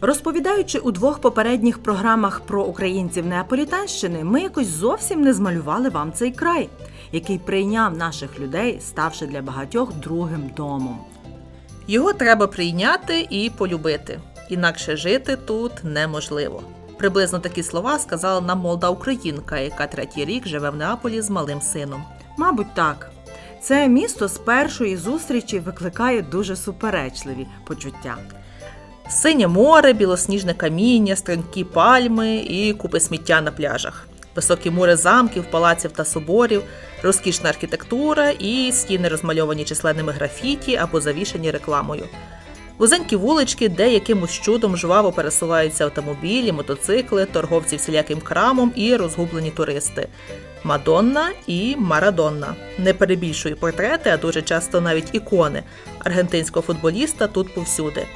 Розповідаючи у двох попередніх програмах про українців Неаполітанщини, ми якось зовсім не змалювали вам цей край, який прийняв наших людей, ставши для багатьох другим домом. Його треба прийняти і полюбити. Інакше жити тут неможливо. Приблизно такі слова сказала нам молода українка, яка третій рік живе в Неаполі з малим сином. Мабуть, так. Це місто з першої зустрічі викликає дуже суперечливі почуття. Синє море, білосніжне каміння, стрімкі пальми і купи сміття на пляжах. Високі мури замків, палаців та соборів, розкішна архітектура і стіни розмальовані численними графіті або завішані рекламою. Вузенькі вулички, де якимось чудом жваво пересуваються автомобілі, мотоцикли, торговці всіляким крамом і розгублені туристи. Мадонна і Марадонна. Не перебільшую портрети, а дуже часто навіть ікони аргентинського футболіста тут повсюди.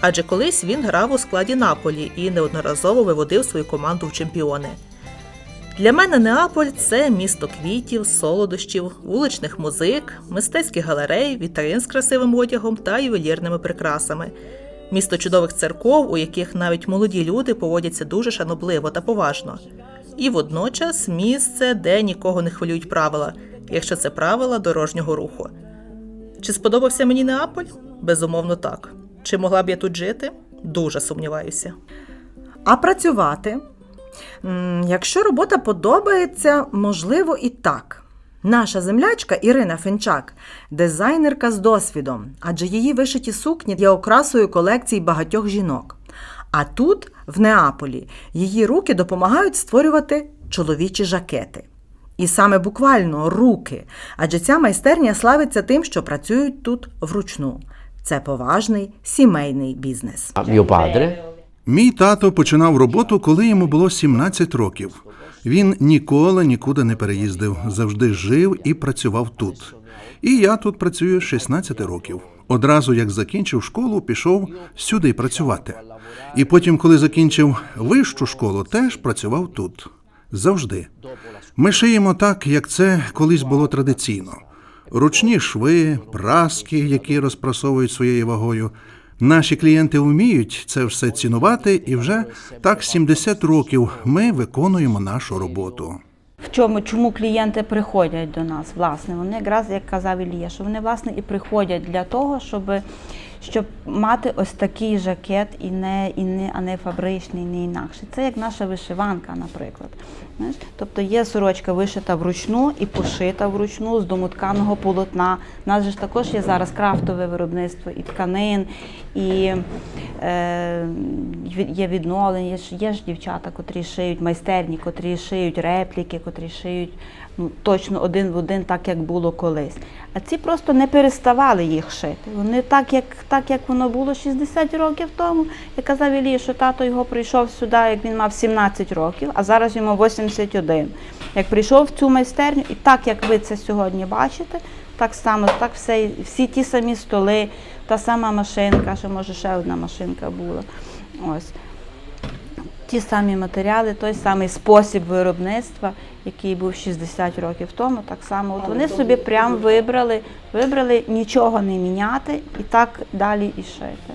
Адже колись він грав у складі Наполі і неодноразово виводив свою команду в чемпіони. Для мене Неаполь це місто квітів, солодощів, вуличних музик, мистецьких галерей, вітрин з красивим одягом та ювелірними прикрасами. Місто чудових церков, у яких навіть молоді люди поводяться дуже шанобливо та поважно. І водночас місце, де нікого не хвилюють правила, якщо це правила дорожнього руху. Чи сподобався мені Неаполь? Безумовно, так. Чи могла б я тут жити? Дуже сумніваюся. А працювати? Якщо робота подобається, можливо і так. Наша землячка Ірина Фенчак дизайнерка з досвідом, адже її вишиті сукні є окрасою колекцій багатьох жінок. А тут, в Неаполі, її руки допомагають створювати чоловічі жакети. І саме буквально руки, адже ця майстерня славиться тим, що працюють тут вручну. Це поважний сімейний бізнес. Мій тато починав роботу, коли йому було 17 років. Він ніколи нікуди не переїздив, завжди жив і працював тут. І я тут працюю з 16 років. Одразу як закінчив школу, пішов сюди працювати. І потім, коли закінчив вищу школу, теж працював тут. Завжди. Ми шиємо так, як це колись було традиційно. Ручні шви, праски, які розпрасовують своєю вагою. Наші клієнти вміють це все цінувати, і вже так 70 років ми виконуємо нашу роботу. В чому чому клієнти приходять до нас? Власне, вони якраз як казав Ілія, що вони власне і приходять для того, щоб, щоб мати ось такий жакет і не, і не, а не фабричний, не інакше. Це як наша вишиванка, наприклад. Знаєш? Тобто є сорочка вишита вручну і пошита вручну з домотканого полотна. У нас же ж також є зараз крафтове виробництво і тканин, і е, є відновлення. Є ж, є ж дівчата, котрі шиють майстерні, котрі шиють репліки, котрі шиють ну, точно один в один, так як було колись. А ці просто не переставали їх шити. Вони так, як, так як воно було 60 років тому. Я казав Ілії, що тато його прийшов сюди, як він мав 17 років, а зараз йому 81. Як прийшов в цю майстерню, і так як ви це сьогодні бачите, так само, так все, всі ті самі столи, та сама машинка, ще може ще одна машинка була. Ось. Ті самі матеріали, той самий спосіб виробництва, який був 60 років тому, так само. От вони собі прям вибрали, вибрали нічого не міняти і так далі і шити.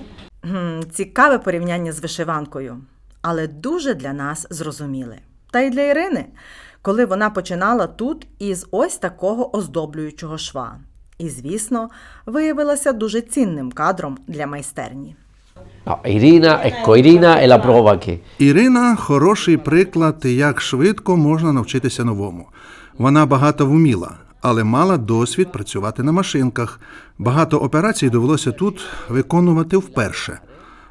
Цікаве порівняння з вишиванкою, але дуже для нас зрозуміле. Та й для Ірини, коли вона починала тут із ось такого оздоблюючого шва. І, звісно, виявилася дуже цінним кадром для майстерні. Ecco, Irina è la prova che Ірина хороший приклад, як швидко можна навчитися новому. Вона багато вміла, але мала досвід працювати на машинках. Багато операцій довелося тут виконувати вперше.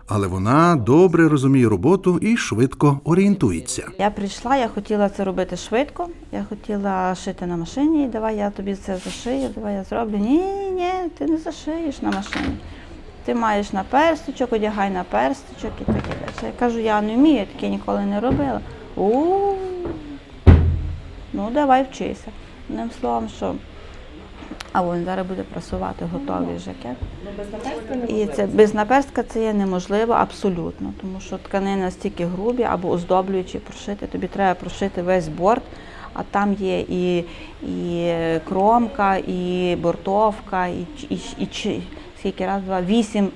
Але вона добре розуміє роботу і швидко орієнтується. Я прийшла, я хотіла це робити швидко. Я хотіла шити на машині, давай я тобі це зашию, давай я зроблю. Ні, ні, ні, ти не зашиєш на машині. Ти маєш на персточок, одягай на персточок і таке далі. Я кажу, я не вмію, я таке ніколи не робила. у ну давай вчися. Одним словом, що а він зараз буде прасувати готовий жакет. І це без наперстка це є неможливо абсолютно, тому що тканини настільки грубі або оздоблюючі прошити. Тобі треба прошити весь борт, а там є і, і кромка, і бортовка, і, і, і, чи- скільки раз два, вісім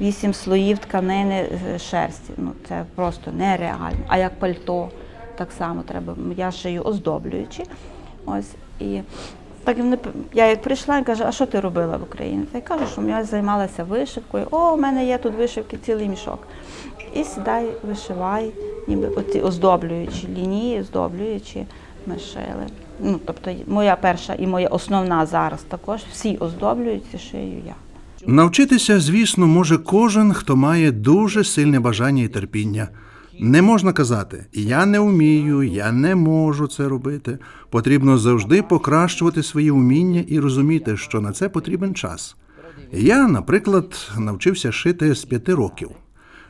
вісім слоїв тканини шерсті. Ну це просто нереально. А як пальто, так само треба. Я шию оздоблюючи. Ось і так я як прийшла і кажу, а що ти робила в Україні? Та я кажу, що я займалася вишивкою. О, у мене є тут вишивки цілий мішок. І сідай, вишивай, ніби оці оздоблюючі лінії, оздоблюючі ми шили. Ну, тобто моя перша і моя основна зараз також всі оздоблюються, шию я. Навчитися, звісно, може кожен, хто має дуже сильне бажання і терпіння. Не можна казати я не вмію, я не можу це робити. Потрібно завжди покращувати свої вміння і розуміти, що на це потрібен час. Я, наприклад, навчився шити з п'яти років.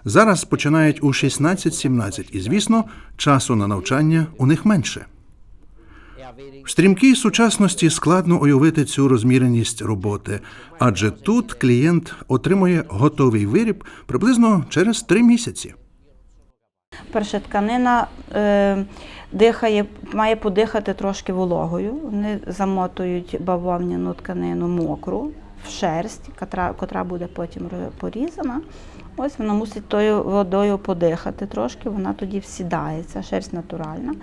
Зараз починають у 16-17, і звісно, часу на навчання у них менше. В стрімкій сучасності складно уявити цю розміреність роботи, адже тут клієнт отримує готовий виріб приблизно через три місяці. Перша тканина е, дихає, має подихати трошки вологою. Вони замотують бавовняну тканину мокру в шерсть, котра, котра буде потім порізана. Ось вона мусить тою водою подихати трошки, вона тоді всідається, шерсть натуральна.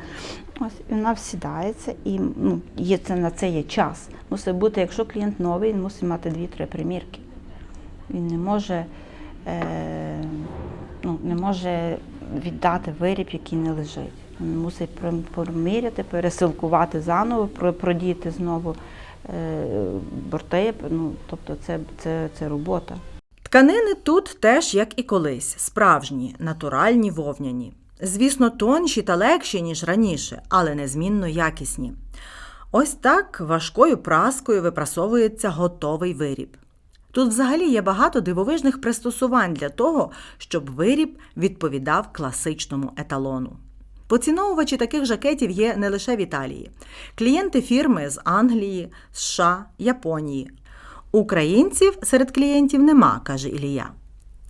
Ось і вона всідається, і ну, є це на це є час. Мусить бути, якщо клієнт новий, він мусить мати дві-три примірки. Він не може, е, ну, не може віддати виріб, який не лежить. Він мусить пром- проміряти, пересилкувати заново, про- продіти знову е, борти. Ну, тобто це, це, це робота. Тканини тут теж, як і колись, справжні, натуральні вовняні. Звісно, тонші та легші, ніж раніше, але незмінно якісні. Ось так важкою праскою випрасовується готовий виріб. Тут взагалі є багато дивовижних пристосувань для того, щоб виріб відповідав класичному еталону. Поціновувачі таких жакетів є не лише в Італії. Клієнти фірми з Англії, США, Японії. Українців серед клієнтів нема, каже Ілія.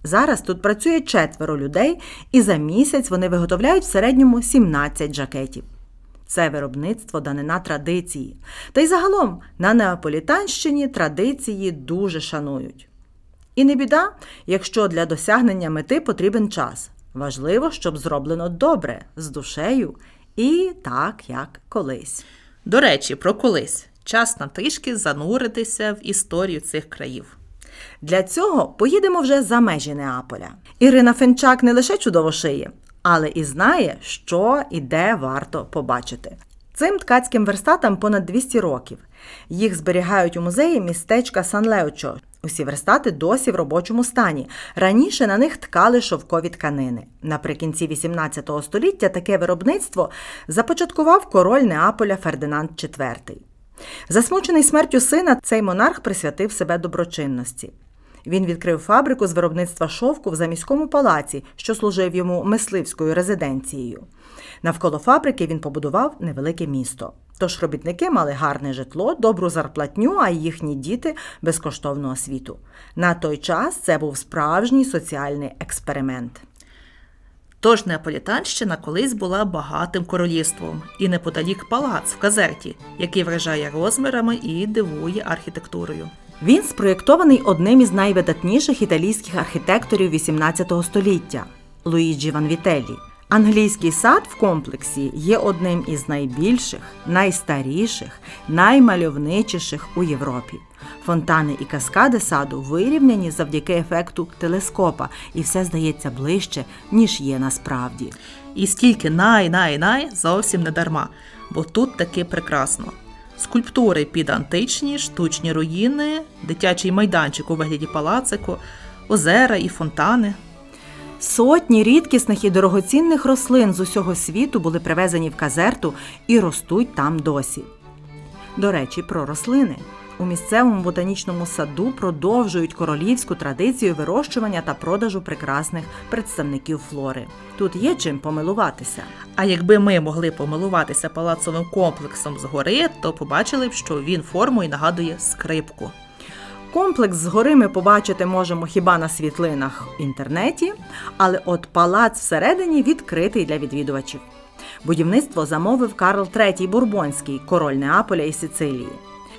Зараз тут працює четверо людей, і за місяць вони виготовляють в середньому 17 жакетів. Це виробництво данина традиції. Та й загалом на Неаполітанщині традиції дуже шанують. І не біда, якщо для досягнення мети потрібен час. Важливо, щоб зроблено добре, з душею і так, як колись. До речі, про колись. Час на трішки зануритися в історію цих країв. Для цього поїдемо вже за межі Неаполя. Ірина Фенчак не лише чудово шиє, але і знає, що і де варто побачити. Цим ткацьким верстатам понад 200 років. Їх зберігають у музеї містечка Сан-Леочо. Усі верстати досі в робочому стані. Раніше на них ткали шовкові тканини. Наприкінці XVIII століття таке виробництво започаткував король Неаполя Фердинанд IV. Засмучений смертю сина, цей монарх присвятив себе доброчинності. Він відкрив фабрику з виробництва шовку в заміському палаці, що служив йому мисливською резиденцією. Навколо фабрики він побудував невелике місто. Тож робітники мали гарне житло, добру зарплатню, а їхні діти безкоштовну освіту. На той час це був справжній соціальний експеримент. Тож Неаполітанщина колись була багатим королівством і неподалік палац в Казерті, який вражає розмірами і дивує архітектурою. Він спроєктований одним із найвидатніших італійських архітекторів XVIII століття Луїджі Ван Вітеллі. Англійський сад в комплексі є одним із найбільших, найстаріших, наймальовничіших у Європі. Фонтани і каскади саду вирівняні завдяки ефекту телескопа, і все здається ближче, ніж є насправді. І стільки най-най-най зовсім не дарма, бо тут таки прекрасно. Скульптури під античні, штучні руїни, дитячий майданчик у вигляді палацику, озера і фонтани. Сотні рідкісних і дорогоцінних рослин з усього світу були привезені в казерту і ростуть там досі. До речі, про рослини. У місцевому ботанічному саду продовжують королівську традицію вирощування та продажу прекрасних представників флори. Тут є чим помилуватися. А якби ми могли помилуватися палацовим комплексом згори, то побачили б, що він формою нагадує скрипку. Комплекс згори ми побачити можемо хіба на світлинах в інтернеті, але от палац всередині відкритий для відвідувачів. Будівництво замовив Карл III Бурбонський, король Неаполя і Сицилії.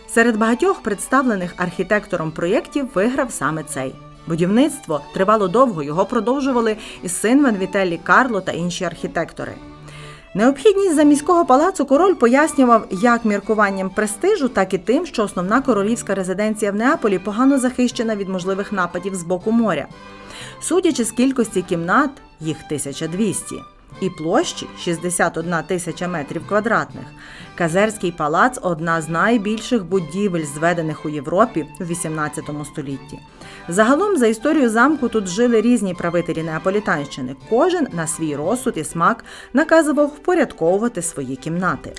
Серед багатьох представлених архітектором проєктів виграв саме цей. Будівництво тривало довго, його продовжували і син Венвітелі Карло та інші архітектори. Необхідність заміського палацу король пояснював як міркуванням престижу, так і тим, що основна королівська резиденція в Неаполі погано захищена від можливих нападів з боку моря. Судячи з кількості кімнат, їх 1200, і площі 61 тисяча метрів квадратних, Казерський палац одна з найбільших будівель, зведених у Європі в 18 столітті. Загалом, за історію замку, тут жили різні правителі Неаполітанщини. Кожен на свій розсуд і смак наказував впорядковувати свої кімнати.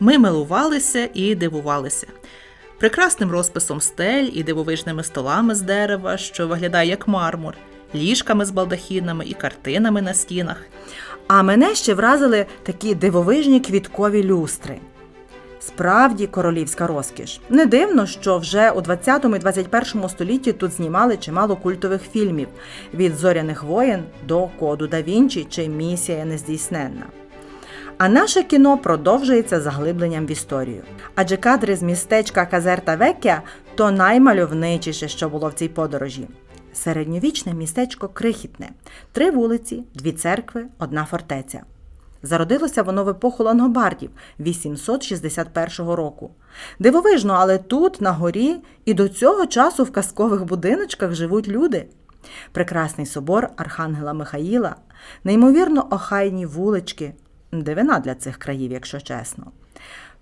Ми милувалися і дивувалися. Прекрасним розписом стель і дивовижними столами з дерева, що виглядає як мармур, ліжками з балдахінами і картинами на стінах. А мене ще вразили такі дивовижні квіткові люстри. Справді королівська розкіш. Не дивно, що вже у 20 і 21 столітті тут знімали чимало культових фільмів від зоряних воєн до Коду да Вінчі чи Місія нездійсненна. А наше кіно продовжується заглибленням в історію. Адже кадри з містечка Казерта Векя то наймальовничіше, що було в цій подорожі. Середньовічне містечко крихітне, три вулиці, дві церкви, одна фортеця. Зародилося воно в епоху лангобардів 861 року. Дивовижно, але тут, на горі, і до цього часу в казкових будиночках живуть люди. Прекрасний собор Архангела Михаїла, неймовірно охайні вулички, дивина для цих країв, якщо чесно.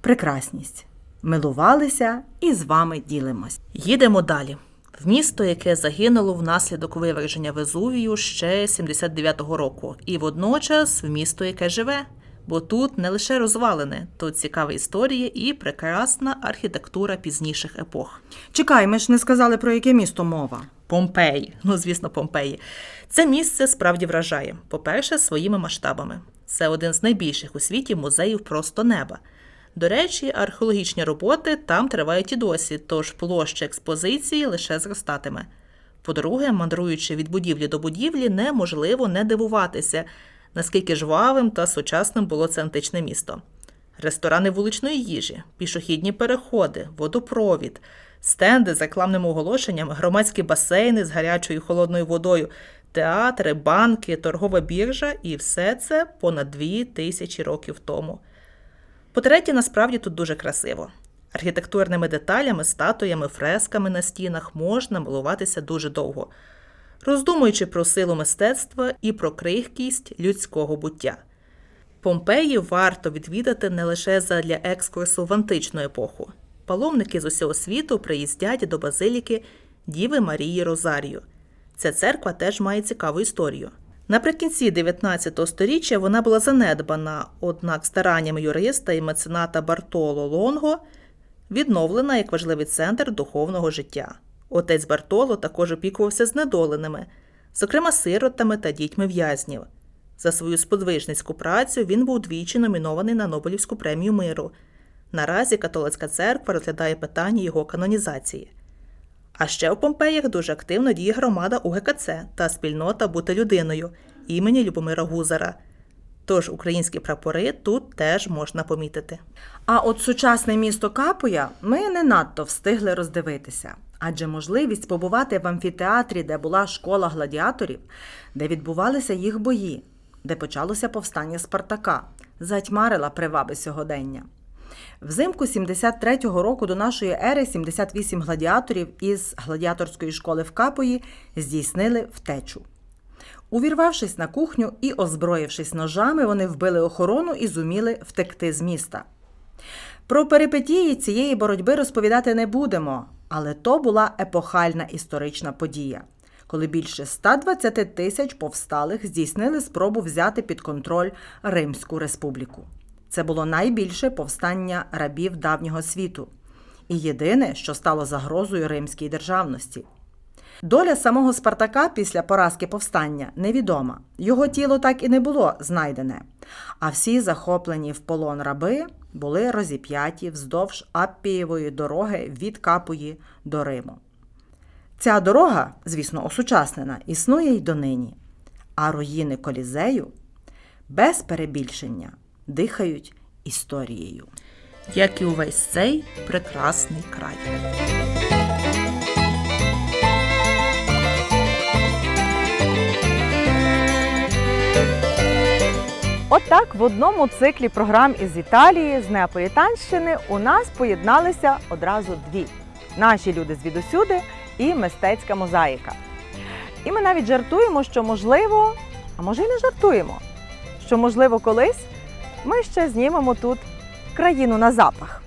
Прекрасність. Милувалися і з вами ділимось. Їдемо далі. В місто, яке загинуло внаслідок виверження Везувію ще 79-го року, і водночас в місто, яке живе. Бо тут не лише розвалини, тут цікаві історії і прекрасна архітектура пізніших епох. Чекай, ми ж не сказали, про яке місто мова. Помпеї, ну звісно, Помпеї. Це місце справді вражає. По-перше, своїми масштабами. Це один з найбільших у світі музеїв просто неба. До речі, археологічні роботи там тривають і досі, тож площа експозиції лише зростатиме. По-друге, мандруючи від будівлі до будівлі, неможливо не дивуватися, наскільки жвавим та сучасним було це античне місто. Ресторани вуличної їжі, пішохідні переходи, водопровід, стенди з рекламними оголошеннями, громадські басейни з гарячою і холодною водою, театри, банки, торгова біржа і все це понад дві тисячі років тому. По-третє, насправді тут дуже красиво. Архітектурними деталями, статуями, фресками на стінах можна милуватися дуже довго, роздумуючи про силу мистецтва і про крихкість людського буття. Помпеї варто відвідати не лише задля екскурсу в античну епоху. Паломники з усього світу приїздять до базиліки Діви Марії Розарію. Ця церква теж має цікаву історію. Наприкінці 19 століття вона була занедбана, однак стараннями юриста і мецената Бартоло Лонго відновлена як важливий центр духовного життя. Отець Бартоло також опікувався знедоленими, зокрема сиротами та дітьми в'язнів. За свою сподвижницьку працю він був двічі номінований на Нобелівську премію миру. Наразі католицька церква розглядає питання його канонізації. А ще в Помпеях дуже активно діє громада УГКЦ та спільнота Бути людиною імені Любомира Гузара. Тож українські прапори тут теж можна помітити. А от сучасне місто Капуя ми не надто встигли роздивитися, адже можливість побувати в амфітеатрі, де була школа гладіаторів, де відбувалися їх бої, де почалося повстання Спартака, затьмарила приваби сьогодення. Взимку 73-го року до нашої ери 78 гладіаторів із гладіаторської школи в Капої здійснили втечу. Увірвавшись на кухню і озброївшись ножами, вони вбили охорону і зуміли втекти з міста. Про перипетії цієї боротьби розповідати не будемо, але то була епохальна історична подія, коли більше 120 тисяч повсталих здійснили спробу взяти під контроль Римську республіку. Це було найбільше повстання рабів давнього світу і єдине, що стало загрозою римській державності. Доля самого Спартака після поразки повстання невідома. Його тіло так і не було знайдене. А всі захоплені в полон раби були розіп'яті вздовж Аппієвої дороги від Капуї до Риму. Ця дорога, звісно, осучаснена, існує й донині. А руїни колізею без перебільшення дихають історією. Як і увесь цей прекрасний край. Отак в одному циклі програм із Італії, з Неаполітанщини у нас поєдналися одразу дві: наші люди звідусюди і мистецька мозаїка. І ми навіть жартуємо, що можливо, а може й не жартуємо, що можливо колись ми ще знімемо тут країну на запах.